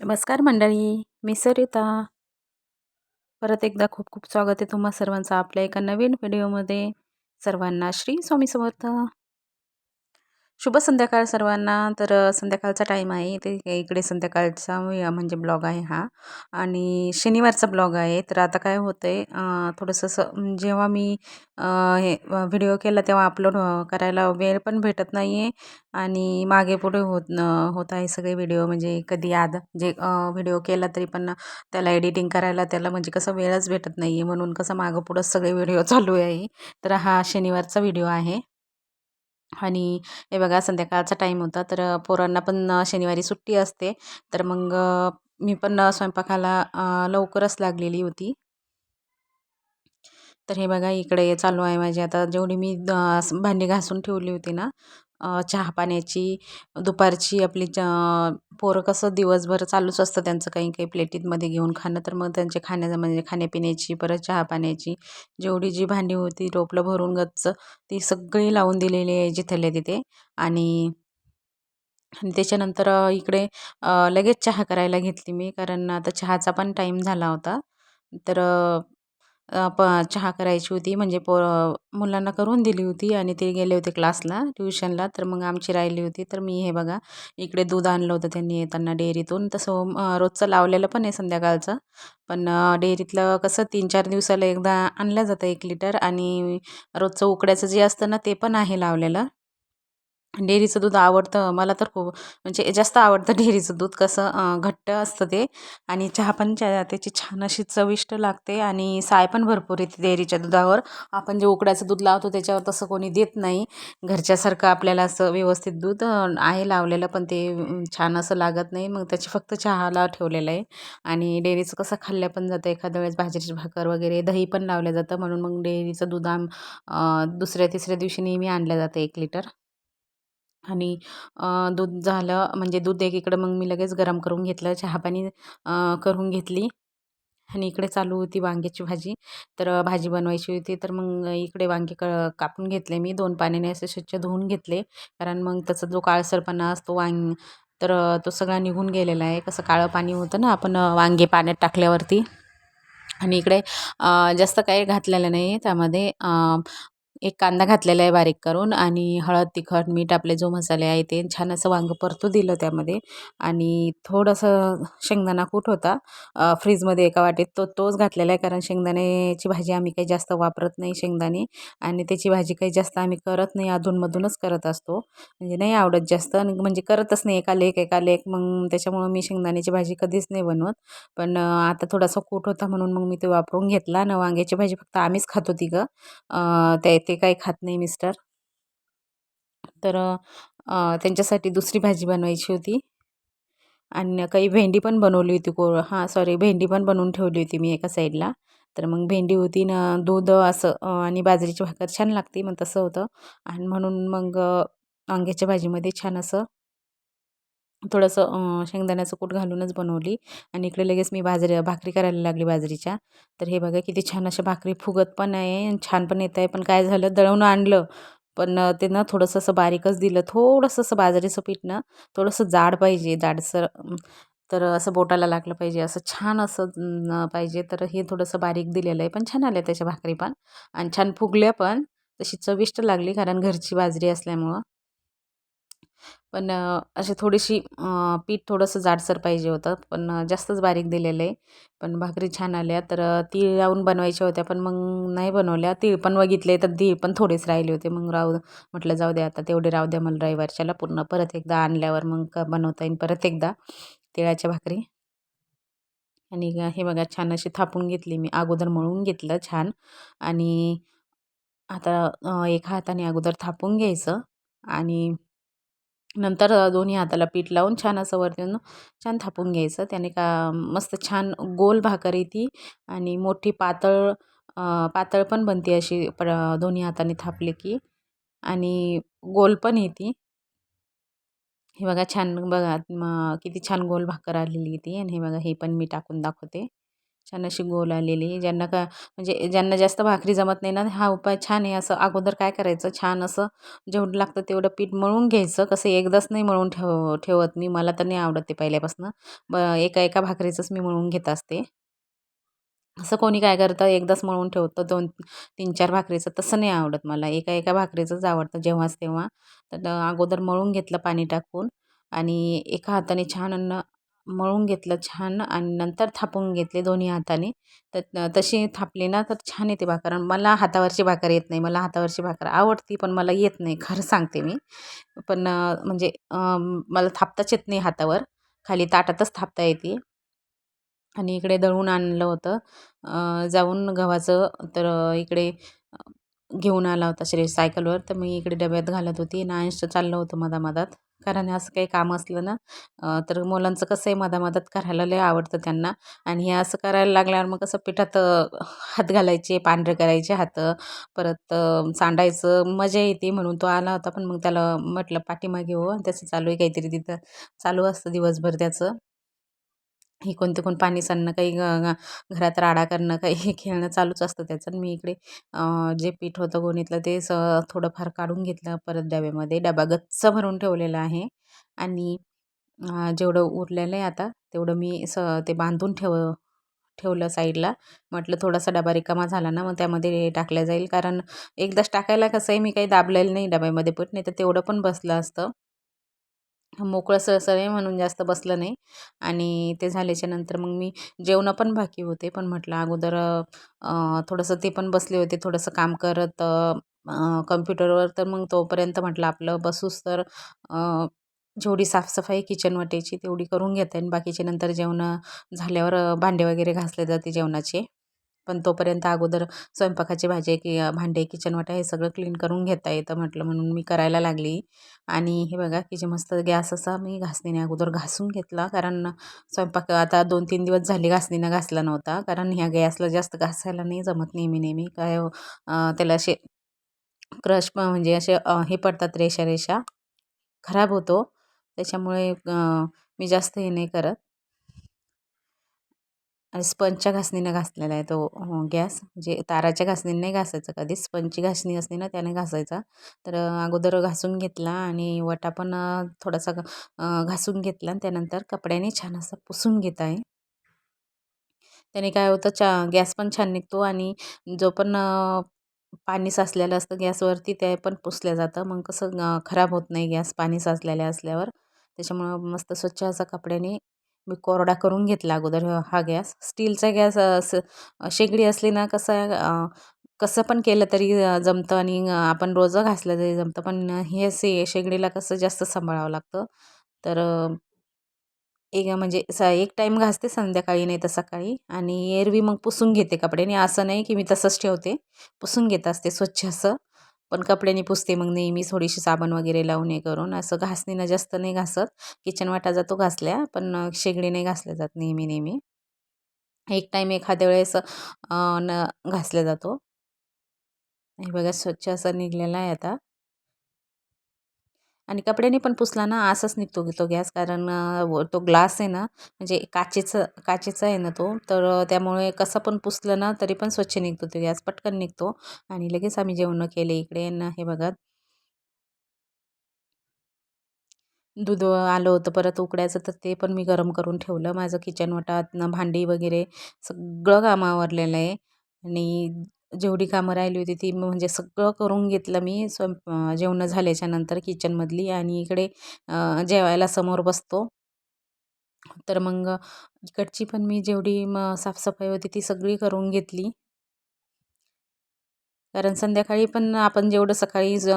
नमस्कार मंडळी मी सरिता. परत एकदा खूप खूप स्वागत आहे तुम्हा सर्वांचं आपल्या एका नवीन व्हिडिओमध्ये. सर्वांना श्री स्वामी समर्थ. शुभ संध्याकाळ सर्वांना. तर संध्याकाळचा टाईम आहे. ते इकडे संध्याकाळचा म्हणजे ब्लॉग आहे हा. आणि शनिवारचा ब्लॉग आहे. तर आता काय होतं आहे थोडंसं जेव्हा मी हे व्हिडिओ केला तेव्हा अपलोड करायला वेळ पण भेटत नाही आहे आणि मागे पुढे होत न होत आहे सगळे व्हिडिओ. म्हणजे कधी याद जे व्हिडिओ केला तरी पण त्याला एडिटिंग करायला त्याला म्हणजे कसं वेळच भेटत नाही आहे म्हणून कसं मागं पुढंच सगळे व्हिडिओ चालू आहे. तर हा शनिवारचा व्हिडिओ आहे. आणि हे बघा संध्याकाळचा टाईम होता तर पोरांना पण शनिवारी सुट्टी असते. तर मग मी पण स्वयंपाकाला लवकरच लागलेली होती. तर हे बघा इकडे चालू आहे माझी. आता जेवढी मी भांडी घासून ठेवली होती ना चहा पाण्याची दुपारची आपली च पोरं कसं दिवसभर चालूच असतं त्यांचं काही काही प्लेटीतमध्ये घेऊन खाणं. तर मग त्यांचे खाण्याचं म्हणजे खाण्यापिण्याची परत चहा पाण्याची जेवढी जी भांडी होती टोपलं भरून गच्च ती सगळी लावून दिलेली आहे जिथल्या तिथे. आणि आणि त्याच्यानंतर इकडे लगेच चहा करायला घेतली मी कारण आता चहाचा पण टाईम झाला होता. तर प चहा करायची होती. म्हणजे पो मुलांना करून दिली होती आणि ते गेले होते क्लासला ट्युशनला. तर मग आमची राहिली होती. तर मी हे बघा इकडे दूध आणलं होतं त्यांनी येताना डेअरीतून. तसं रोजचं लावलेलं पण आहे संध्याकाळचं. पण डेअरीतलं कसं तीन चार दिवसाला एकदा आणलं जातं एक लिटर. आणि रोजचं उकड्याचं जे असतं ना ते पण आहे लावलेलं. डेअरीचं दूध आवडतं मला तर खूप म्हणजे जास्त आवडतं डेअरीचं दूध. कसं घट्ट असतं ते आणि चहा पण चा त्याची छान अशी चविष्ट लागते आणि साय पण भरपूर येते डेअरीच्या दुधावर. आपण जे उकड्याचं दूध लावतो त्याच्यावर तसं कोणी देत नाही. घरच्यासारखं आपल्याला असं व्यवस्थित दूध आहे लावलेलं पण ते छान असं लागत नाही. मग त्याची फक्त चहाला ठेवलेलं आहे आणि डेअरीचं कसं खाल्ल्या पण जातं. एखाद्या वेळेस भाजीची भाकर वगैरे दही पण लावलं जातं. म्हणून मग डेअरीचं दूध आम दुसऱ्या तिसऱ्या दिवशी नेहमी आणलं जातं एक लिटर. आणि दूध झालं म्हणजे दूध एकीकडं मग मी लगेच गरम करून घेतलं चहापाणी करून घेतली आणि इकडे चालू होती वांग्याची भाजी. तर भाजी बनवायची होती तर मग इकडे वांगे क कापून घेतले मी. दोन पाण्याने असे स्वच्छ धुवून घेतले. कारण मग त्याचा जो काळसरपणा असतो वांग तर तो सगळा निघून गेलेला आहे. कसं काळं पाणी होतं ना आपण वांगे पाण्यात टाकल्यावरती. आणि इकडे जास्त काही घातलेलं नाही त्यामध्ये. एक कांदा घातलेला आहे बारीक करून आणि हळद तिखट मीठ आपले जो मसाले आहे ते छान असं वांगं परतू दिलं त्यामध्ये. आणि थोडंसं शेंगदाणा कूट होता फ्रीजमध्ये एका वाटीत. तो तोच घातलेला आहे कारण शेंगदाण्याची भाजी आम्ही काही जास्त वापरत नाही शेंगदाणे आणि त्याची भाजी काही जास्त आम्ही करत नाही अधूनमधूनच करत असतो. म्हणजे नाही आवडत जास्त म्हणजे करतच नाही. एका लेख एका लेख मग त्याच्यामुळं मी शेंगदाण्याची भाजी कधीच नाही बनवत. पण आता थोडासा कूट होता म्हणून मग मी ते वापरून घेतला. न वांग्याची भाजी फक्त आम्हीच खातो ती गं. ते ते काही खात नाही मिस्टर. तर त्यांच्यासाठी दुसरी भाजी बनवायची होती. आणि काही भेंडी पण बनवली होती को हां सॉरी भेंडी पण बनवून ठेवली होती मी एका साईडला. तर मग भेंडी होती ना दूध असं आणि बाजरीची भाकर छान लागते मग तसं होतं. आणि म्हणून मग वांग्याच्या भाजीमध्ये छान असं थोडंसं शेंगदाण्याचं कूट घालूनच बनवली आणि इकडे लगेच मी बाजरी भाकरी करायला लागली बाजरीच्या. तर हे बघा किती छान अशा भाकरी फुगत पण आहे आणि छान पण येत आहे. पण काय झालं दळवून आणलं. पण ते ना थोडंसं असं बारीकच दिलं. थोडंसं असं बाजरीचं पीठ ना थोडंसं जाड पाहिजे जाडसर तर असं बोटाला लागलं पाहिजे. असं छान असं पाहिजे. तर हे थोडंसं बारीक दिलेलं आहे. पण छान आल्या त्याच्या भाकरी पण. आणि छान फुगल्या पण. तशी चविष्ट लागली कारण घरची बाजरी असल्यामुळं. पण अशी थोडीशी पीठ थोडंसं जाडसर पाहिजे होतं. पण जास्तच बारीक दिलेलं आहे. पण भाकरी छान आल्या. तर तीळ लावून बनवायच्या होत्या. पण मग नाही बनवल्या. तीळ पण बघितले तर तीळ पण थोडेच राहिले होते. मग राहू म्हटलं जाऊ द्या आता. तेवढे राहू द्या मला रविवारच्याला. पूर्ण परत एकदा आणल्यावर मग बनवता येईल परत एकदा. तिळाच्या भाकरी. आणि हे बघा छान अशी थापून घेतली मी. अगोदर मळून घेतलं छान. आणि आता एका हाताने अगोदर थापून घ्यायचं. आणि नंतर दोन्ही हाताला पीठ लावून छान असं वरती छान थापून घ्यायचं. त्याने का मस्त छान गोल भाकर येते आणि मोठी पातळ पातळ पण बनते अशी प दोन्ही हाताने थापले की. आणि गोल पण येते. हे बघा छान बघा किती छान गोल भाकर आलेली ती. आणि हे बघा हे पण मी टाकून दाखवते. छान अशी गोल आलेली ज्यांना का म्हणजे ज्यांना जास्त भाकरी जमत नाही ना हा उपाय छान आहे. असं अगोदर काय करायचं? छान असं जेवढं लागतं तेवढं पीठ मळून घ्यायचं. कसं एकदाच नाही मळून ठेव ठेवत मी. मला तर नाही आवडत ते पहिल्यापासून. ब एका एका भाकरीचंच मी मळून घेत असते. असं कोणी काय करतं? एकदाच मळून ठेवतं. दोन तीन चार भाकरीचं तसं नाही आवडत मला. एका एका भाकरीचंच आवडतं जेव्हाच तेव्हा. तर अगोदर मळून घेतलं पाणी टाकून. आणि एका हाताने छान अन्न मळून घेतलं छान आणि नंतर थापून घेतले दोन्ही हाताने. तर तशी थापली ना तर छान येते भाकर. मला हातावरची भाकर येत नाही. मला हातावरची भाकर आवडती पण मला येत नाही. खरं सांगते मी. पण म्हणजे मला थापताच येत नाही हातावर. खाली ताटातच थापता येते. आणि इकडे दळून आणलं होतं. जाऊन गव्हाचं तर इकडे घेऊन आला होता श्री सायकलवर. तर मी इकडे डब्यात घालत होती. नाश्ता चाललं होतं मधामधात. कारण असं काही काम असलं ना तर मुलांचं कसं आहे मधामधात करायला लय आवडतं त्यांना. आणि हे असं करायला लागल्यावर मग कसं पिठात हात घालायचे पांढरे करायचे हात परत सांडायचं मजा येते म्हणून तो आला होता. पण मग त्याला म्हटलं पाठीमागे हो त्याचं चालू आहे काहीतरी तिथं. चालू असतं दिवसभर त्याचं. हे कोणतं कोण पाणी सांडणं काही घरात राडा करणं काही हे खेळणं चालूच असतं त्याचं. मी इकडे जे पीठ होतं गोणीतलं ते स थोडंफार काढून घेतलं परत डब्यामध्ये. डबा गच्च भरून ठेवलेला आहे. आणि जेवढं उरलेलं आहे आता तेवढं मी स ते बांधून ठेव ठेवलं साईडला. म्हटलं थोडासा डबा रिकामा झाला ना मग त्यामध्ये टाकल्या जाईल. कारण एकदाच टाकायला कसं आहे मी काही दाबलेलं नाही डब्यामध्ये पीठ नाही तर तेवढं पण बसलं असतं. मोकळं सळसळ आहे म्हणून जास्त बसलं नाही. आणि ते झाल्याच्यानंतर मग मी जेवणं पण बाकी होते. पण म्हटलं अगोदर थोडंसं ते पण बसले होते. थोडंसं काम करत कम्प्युटरवर तर मग तोपर्यंत म्हटलं आपलं बसूस तर जेवढी साफसफाई किचन वाटेची तेवढी करून घेते. आणि बाकीचे नंतर जेवणं झाल्यावर भांडे वगैरे घासले जाते जेवणाचे. पण तोपर्यंत अगोदर स्वयंपाकाची भाजी की भांडे किचनवाटा हे सगळं क्लीन करून घेता येतं म्हटलं म्हणून मी करायला लागली. आणि हे बघा की जे मस्त गॅस असा मी घासणीने अगोदर घासून घेतला कारण स्वयंपाक आता दोन तीन दिवस झाले घासणीनं घासला नव्हता. कारण ह्या गॅसला जास्त घासायला नाही जमत नेहमी नेहमी. काय हो, त्याला असे क्रश म्हणजे असे हे पडतात रेषा रेषा खराब होतो. त्याच्यामुळे मी जास्त हे नाही करत. स्पंजच्या घासणीनं घासलेला आहे तो गॅस. म्हणजे ताराच्या घासणीने नाही घासायचा कधी स्पंजची घासणी असते ना त्याने घासायचा. तर अगोदर घासून घेतला आणि वटा पण थोडासा घासून घेतला आणि त्यानंतर कपड्याने छान असं पुसून घेत आहे. त्याने काय होतं चा गॅस पण छान निघतो आणि जो पण पाणी साचलेलं असतं गॅसवरती ते पण पुसलं जातं. मग कसं खराब होत नाही गॅस पाणी साचलेल्या असल्यावर. त्याच्यामुळं मस्त स्वच्छ असा कपड्याने मी कोरडा करून घेतला अगोदर हा गॅस. स्टीलचा गॅस असं शेगडी असली ना कसं कसं पण केलं तरी जमतं आणि आपण रोज घासलं तरी जमतं. पण हे से शेगडीला कसं जास्त सांभाळावं लागतं. तर एक म्हणजे स एक टाईम घासते संध्याकाळी नाही तर सकाळी. आणि एरवी मग पुसून घेते कपडे. आणि असं नाही की मी तसंच ठेवते. पुसून घेत असते स्वच्छ असं. पण कपड्याने पुसते मग नेहमी थोडीशी साबण वगैरे लावून हे करून. असं घासणीनं जास्त नाही घासत. किचन वाटा जातो घासल्या पण शेगडीने घासल्या जात नेहमी नेहमी. एक टाईम एखाद्या वेळेस न घासल्या जातो. हे बघा स्वच्छ असं निघलेला आहे आता. आणि कपड्याने पण पुसला ना असाच निघतो तो गॅस. कारण तो ग्लास आहे ना म्हणजे काचेचं काचेचा आहे ना तो तर त्यामुळे कसं पण पुसलं ना तरी पण स्वच्छ निघतो तो गॅस पटकन निघतो. आणि लगेच आम्ही जेवण केले इकडे ना हे बघा. दूध आलं होतं परत उकडायचं तर ते पण मी गरम करून ठेवलं. माझं किचन वटात भांडी वगैरे सगळं काम आवरलेलं आहे. आणि जेवढी कामं राहिली होती ती म्हणजे सगळं करून घेतलं मी. स्वयं जेवणं झाल्याच्यानंतर किचनमधली आणि इकडे जेवायला समोर बसतो. तर मग इकडची पण मी जेवढी मग साफसफाई होती ती सगळी करून घेतली. कारण संध्याकाळी पण आपण जेवढं सकाळी ज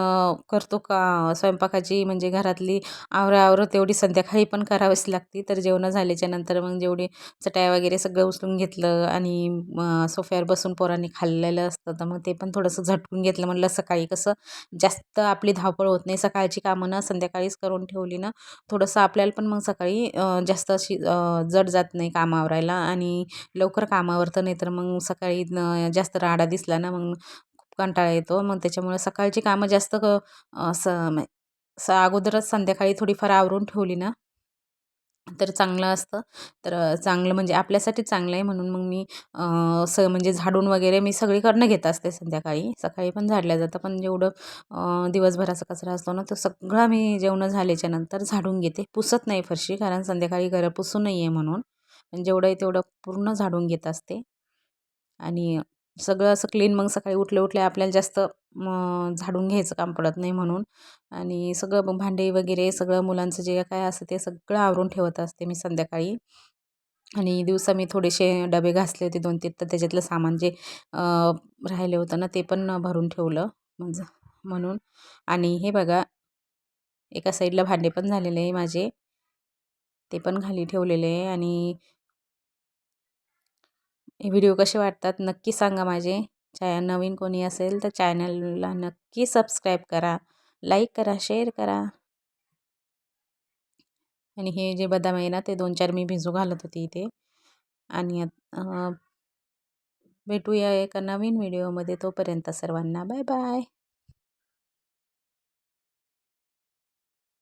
करतो का स्वयंपाकाची म्हणजे घरातली आवराआवर तेवढी संध्याकाळी पण करावीच लागते. तर जेवणं झाल्याच्यानंतर मग जेवढी चटाया वगैरे सगळं उचलून घेतलं आणि सोफ्यावर बसून पोरांनी खाल्लेलं असतं तर मग ते पण थोडंसं झटकून घेतलं. म्हटलं सकाळी कसं जास्त आपली धावपळ होत नाही. सकाळची कामं ना संध्याकाळीच करून ठेवली ना थोडंसं आपल्याला पण मग सकाळी जास्त अशी जड जात नाही काम आवरायला. आणि लवकर कामावरतं नाही तर मग सकाळी जास्त राडा दिसला ना मग कंटाळा येतो. मग त्याच्यामुळे सकाळची कामं जास्त क असं स अगोदरच संध्याकाळी थोडीफार आवरून ठेवली ना तर चांगलं असतं. तर चांगलं म्हणजे आपल्यासाठी चांगलं आहे म्हणून मग मी स म्हणजे झाडून वगैरे मी सगळीकडनं घेत असते संध्याकाळी. सकाळी पण झाडल्या जातं पण जेवढं दिवसभराचा कचरा असतो ना तो सगळा मी जेवणं झाल्याच्यानंतर झाडून घेते. पुसत नाही फरशी कारण संध्याकाळी घरं पुसू नये म्हणून. पण जेवढं आहे तेवढं पूर्ण झाडून घेत असते. आणि सगळं असं क्लीन मग सकाळी उठले उठले आपल्याला जास्त झाडून घ्यायचं काम पडत नाही म्हणून. आणि सगळं मग भांडे वगैरे सगळं मुलांचं जे काय असतं ते सगळं आवरून ठेवत असते मी संध्याकाळी. आणि दिवसा मी थोडेसे डबे घासले होते दोन तीन तर त्याच्यातलं सामान जे राहिले होतं ना ते पण भरून ठेवलं म्हणजे म्हणून. आणि हे बघा एका साईडला भांडे पण झालेले आहे माझे. ते पण खाली ठेवलेले आहे आणि व्हिडिओ कसे वाटतात नक्की सांगा माझे. चॅ नवीन कोणी असेल तर चॅनलला नक्की सबस्क्राईब करा लाईक करा शेअर करा. आणि हे जे बदाम आहे ना ते दोन चार मी भिजू घालत होती इथे. आणि भेटूया एका नवीन व्हिडिओमध्ये तोपर्यंत सर्वांना बाय बाय.